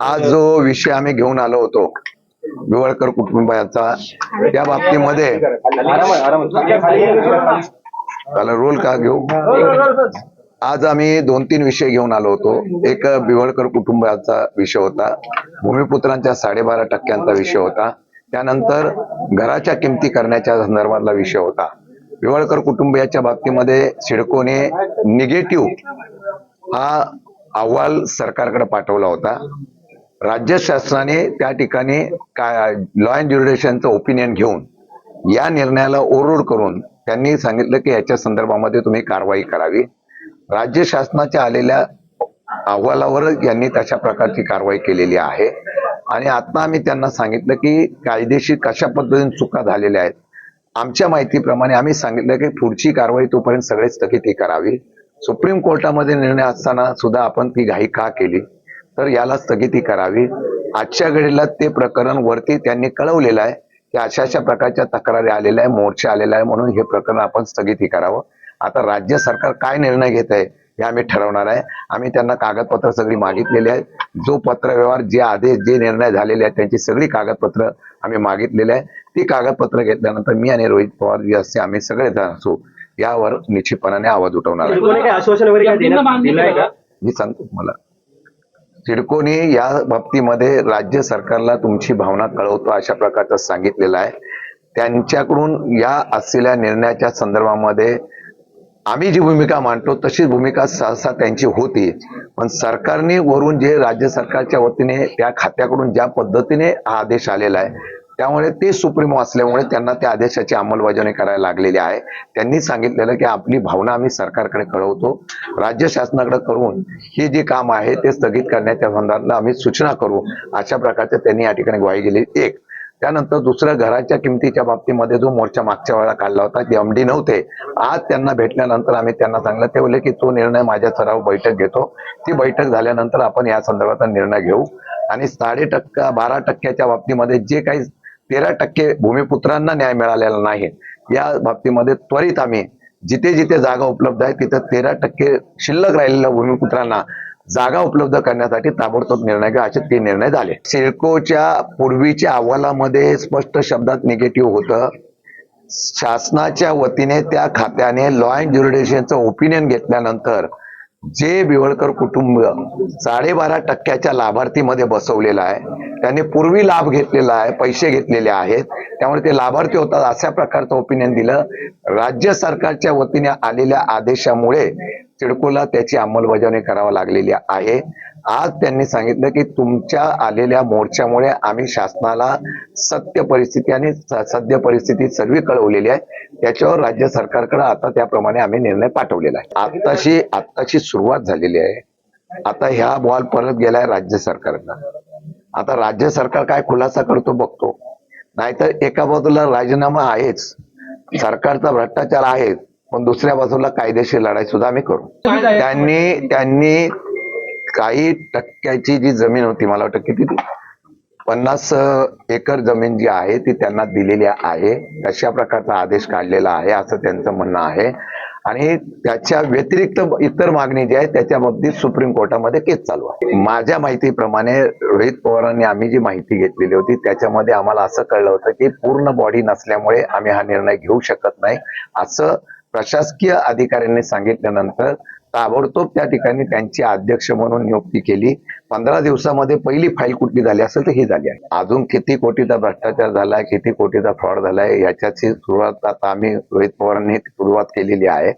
आज जो विषय आम्ही घेऊन आलो होतो विवळकर कुटुंबाचा त्या बाबतीमध्ये त्याला रोल का घेऊ? आज आम्ही दोन तीन विषय घेऊन आलो होतो. एक बिवळकर कुटुंबाचा विषय होता भूमिपुत्रांच्या साडेबारा टक्क्यांचा विषय होता त्यानंतर घराच्या किमती करण्याच्या संदर्भातला विषय होता. बिवळकर कुटुंबियाच्या बाबतीमध्ये सिडकोने निगेटिव्ह हा अहवाल सरकारकडे पाठवला होता. राज्य शासनाने त्या ठिकाणी काय लॉ अँड ज्युरिडेशनचं ओपिनियन घेऊन या निर्णयाला ओरोड करून त्यांनी सांगितलं की याच्या संदर्भामध्ये तुम्ही कारवाई करावी. राज्य शासनाच्या आलेल्या अहवालावर यांनी तशा प्रकारची कारवाई केलेली आहे. आणि आता आम्ही त्यांना सांगितलं की कायदेशीर कशा पद्धतीने चुका झालेल्या आहेत. आमच्या माहितीप्रमाणे आम्ही सांगितलं की पुढची कारवाई तोपर्यंत सगळे स्थगिती करावी. सुप्रीम कोर्टामध्ये निर्णय असताना सुद्धा आपण ती घाई का केली? तर याला स्थगिती करावी. आजच्या घडीला ते प्रकरण वरती त्यांनी कळवलेलं आहे की अशा अशा प्रकारच्या तक्रारी आलेल्या आहे मोर्चा आलेला आहे म्हणून हे प्रकरण आपण स्थगिती करावं. आता राज्य सरकार काय निर्णय घेत आहे हे आम्ही ठरवणार आहे. आम्ही त्यांना कागदपत्र सगळी मागितलेली आहेत जो पत्रव्यवहार जे आदेश जे निर्णय झालेले आहेत त्यांची सगळी कागदपत्र आम्ही मागितलेली आहे. ती कागदपत्र घेतल्यानंतर मी आणि रोहित पवार जी असते आम्ही सगळे जण असू. यावर निश्चितपणाने आवाज उठवणार आहे. मी सांगतो तुम्हाला. सिडकोने या बाबतीमध्ये राज्य सरकारला तुमची भावना कळवतो अशा प्रकारचं सांगितलेलं आहे. त्यांच्याकडून या असलेल्या निर्णयाच्या संदर्भामध्ये आम्ही जी भूमिका मांडतो तशीच भूमिका सहसा त्यांची होती. पण सरकारने वरून जे राज्य सरकारच्या वतीने त्या खात्याकडून ज्या पद्धतीने हा आदेश आलेला आहे त्यामुळे ते सुप्रीमो असल्यामुळे त्यांना त्या आदेशाची अंमलबजावणी करायला लागलेली आहे. त्यांनी सांगितलेलं की आपली भावना आम्ही सरकारकडे कळवतो. राज्य शासनाकडे करून हे जे काम आहे ते स्थगित करण्याच्या संदर्भात आम्ही सूचना करू. अशा प्रकारचे त्यांनी या ठिकाणी ग्वाही दिली. एक त्यानंतर दुसरं घराच्या किमतीच्या बाबतीमध्ये जो मोर्चा मागच्या वेळा काढला होता ते एमडी नव्हते आज त्यांना भेटल्यानंतर आम्ही त्यांना सांगलं ते बोलले की तो निर्णय माझ्या सराव बैठक घेतो. ती बैठक झाल्यानंतर आपण या संदर्भात निर्णय घेऊ. आणि साडे टक्का बारा टक्क्याच्या बाबतीमध्ये जे काही तेरा टक्के भूमिपुत्रांना न्याय मिळालेला नाही. या बाबतीमध्ये त्वरित आम्ही जिथे जिथे जागा उपलब्ध आहे तिथे तेरा टक्के शिल्लक राहिलेल्या भूमिपुत्रांना जागा उपलब्ध करण्यासाठी ताबडतोब निर्णय घ्या असे ते निर्णय झाले. सिडकोच्या पूर्वीच्या अहवालामध्ये स्पष्ट शब्दात निगेटिव्ह होतं. शासनाच्या वतीने त्या खात्याने लॉ अँड ज्युरिडेशनचं ओपिनियन घेतल्यानंतर जे बिवळकर कुटुंब साडेबारा टक्क्याच्या लाभार्थीमध्ये बसवलेलं आहे त्यांनी पूर्वी लाभ घेतलेला आहे पैसे घेतलेले आहेत त्यामुळे ते लाभार्थी होतात अशा प्रकारचं ओपिनियन दिलं. राज्य सरकारच्या वतीने आलेल्या आदेशामुळे सिडकोला त्याची अंमलबजावणी करावी लागलेली आहे. आज त्यांनी सांगितलं की तुमच्या आलेल्या मोर्चामुळे आम्ही शासनाला सत्य परिस्थिती आणि सद्य परिस्थिती सर्व कळवलेली आहे. त्याच्यावर राज्य सरकारकडे आता त्याप्रमाणे आम्ही निर्णय पाठवलेला आहे. आत्ताशी आत्ताशी सुरुवात झालेली आहे. आता ह्या बॉल परत गेलाय राज्य सरकारला आता राज्य सरकार काय खुलासा करतो बघतो. नाहीतर एका बाजूला राजीनामा आहेच. सरकारचा भ्रष्टाचार आहेच. पण दुसऱ्या बाजूला कायदेशीर लढाई सुद्धा आम्ही करू. त्यांनी त्यांनी काही टक्क्याची जी जमीन होती मला वाटतं किती ती? पन्नास एकर जमीन जी आहे ती त्यांना दिलेली आहे. तशा प्रकारचा आदेश काढलेला आहे असं त्यांचं म्हणणं आहे. आणि त्याच्या व्यतिरिक्त इतर मागणी जी आहे त्याच्या बाबतीत सुप्रीम कोर्टामध्ये केस चालू आहे. माझ्या माहितीप्रमाणे रोहित पवारांनी आम्ही जी माहिती घेतलेली होती त्याच्यामध्ये आम्हाला असं कळलं होतं की पूर्ण बॉडी नसल्यामुळे आम्ही हा निर्णय घेऊ शकत नाही असं प्रशासकीय अधिकाऱ्यांनी सांगितल्यानंतर ताबडतोब त्या ठिकाणी त्यांची अध्यक्ष म्हणून नियुक्ती केली. पंधरा दिवसामध्ये पहिली फाईल कुठली झाली असेल तर ही झाली आहे. अजून किती कोटीचा भ्रष्टाचार झालाय किती कोटीचा फ्रॉड झालाय याच्याची सुरुवात आता आम्ही रोहित पवारांनी सुरुवात केलेली आहे.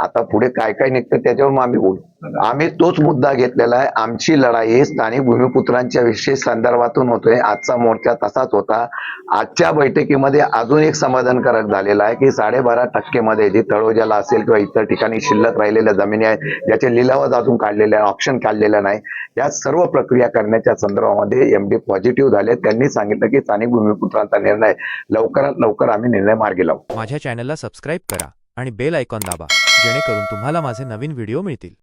आता पुढे काय काय निघतं त्याच्यावर आम्ही बोलू. आम्ही तोच मुद्दा घेतलेला आहे. आमची लढाई स्थानिक भूमिपुत्रांच्या विशेष संदर्भातून होतोय. आजचा मोर्चा तसाच होता. आजच्या बैठकीमध्ये अजून एक समाधानकारक झालेला आहे की साडेबारा टक्केमध्ये जी तळोजाला असेल किंवा इतर ठिकाणी शिल्लक राहिलेल्या जमिनी आहेत ज्याचे लिलावच अजून काढलेले आहे ऑप्शन काढलेलं नाही या सर्व सर्व प्रक्रिया करण्याच्या संदर्भामध्ये एम डी पॉझिटिव्ह झाले. त्यांनी सांगितलं की स्थानिक भूमिपुत्रांचा निर्णय लवकरात लवकर आम्ही निर्णय मार्गी लावू. माझ्या चॅनलला सबस्क्राईब करा आणि बेल आयकॉन दाबा जेणेकरून तुम्हाला माझे नवीन व्हिडिओ मिळतील.